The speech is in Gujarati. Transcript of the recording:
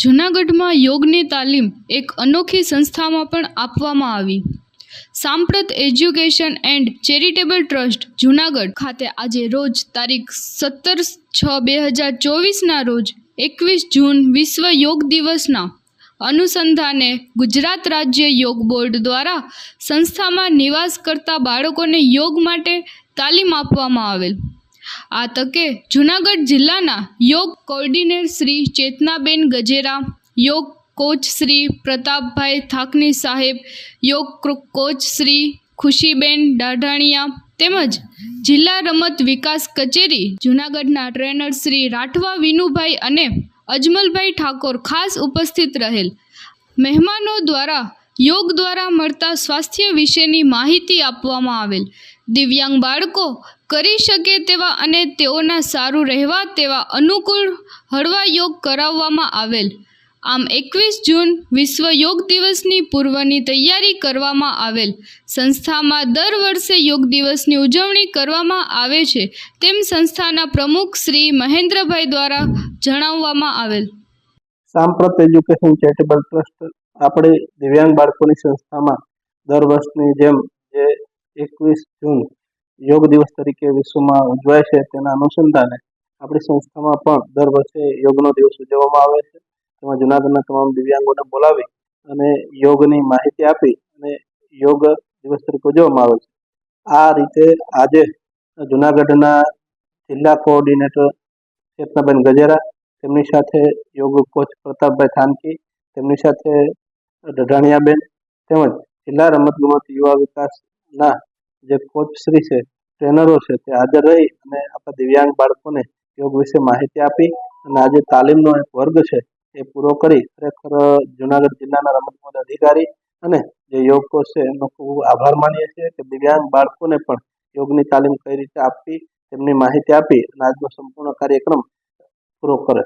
જૂનાગઢમાં યોગની તાલીમ એક અનોખી સંસ્થામાં પણ આપવામાં આવી. Samprat education and charitable trust Junagadh ખાતે આજે રોજ તારીખ સત્તર છ બે હજાર ચોવીસના રોજ એકવીસ જૂન વિશ્વ યોગ દિવસના અનુસંધાને ગુજરાત રાજ્ય યોગ બોર્ડ દ્વારા સંસ્થામાં નિવાસ કરતા બાળકોને યોગ માટે તાલીમ આપવામાં આવેલ. આ તકે જૂનાગઢ જિલ્લાના યોગ કોર્ડિનેટર શ્રી ચેતનાબેન ગજેરા, યોગ કોચ શ્રી પ્રતાપભાઈ થાકની સાહેબ, યોગ કોચ શ્રી ખુશીબેન દાઢાણીયા તેમજ જિલ્લા રમત વિકાસ કચેરી, જૂનાગઢના ટ્રેનર શ્રી રાઠવા વિનુભાઈ અને અજમલભાઈ ઠાકોર ખાસ ઉપસ્થિત રહેલ. મહેમાનો દ્વારા યોગ દ્વારા મળતા સ્વાસ્થ્ય વિશેની માહિતી આપવામાં આવેલ. દિવ્યાંગ બાળકો કરી શકે તેવા અને તેઓના સારું રહેવા તેવા અનુકૂળ હળવા યોગ કરાવવામાં આવેલ. આમ એકવીસ જૂન વિશ્વ યોગ દિવસની પૂર્વની તૈયારી કરવામાં આવેલ. સંસ્થામાં દર વર્ષે યોગ દિવસની ઉજવણી કરવામાં આવે છે તેમ સંસ્થાના પ્રમુખ શ્રી મહેન્દ્રભાઈ દ્વારા જણાવવામાં આવેલ. સાંપ્રત એજ્યુકેશન ચેરિટેબલ ટ્રસ્ટ આપણે દિવ્યાંગ બાળકોની સંસ્થામાં દર વર્ષની જેમ જે એકવીસ જૂન યોગ દિવસ તરીકે વિશ્વમાં ઉજવાય છે તેના અનુસંધાને આપણી સંસ્થામાં પણ દર વર્ષે યોગનો દિવસ ઉજવવામાં આવે છે. તેમાં જૂનાગઢના તમામ દિવ્યાંગોને બોલાવી અને યોગની માહિતી આપી અને યોગ દિવસ તરીકે ઉજવવામાં આવે છે. આ રીતે આજે જૂનાગઢના જિલ્લા કોઓર્ડિનેટર ચેતનાબેન ગજેરા, તેમની સાથે યોગ કોચ પ્રતાપભાઈ થાનકી, તેમની સાથે ડઢાણિયાબેન તેમજ જિલ્લા રમતગમત યુવા વિકાસના જે કોચ શ્રી છે ટ્રેનરો છે, તે હાજર રહી અને આપણા દિવ્યાંગ બાળકોને યોગ વિશે માહિતી આપી અને આજે તાલીમનો એક વર્ગ છે, એ પૂરો કરી ખરેખર જુનાગઢ જિલ્લાના રમતગમત અધિકારી અને જે યોગ કોચ છે, એમનો ખૂબ આભાર માનીએ છીએ કે દિવ્યાંગ બાળકોને પણ યોગની તાલીમ કઈ રીતે આપવી તેમની માહિતી આપી અને આજનો સંપૂર્ણ કાર્યક્રમ પૂરો કરે.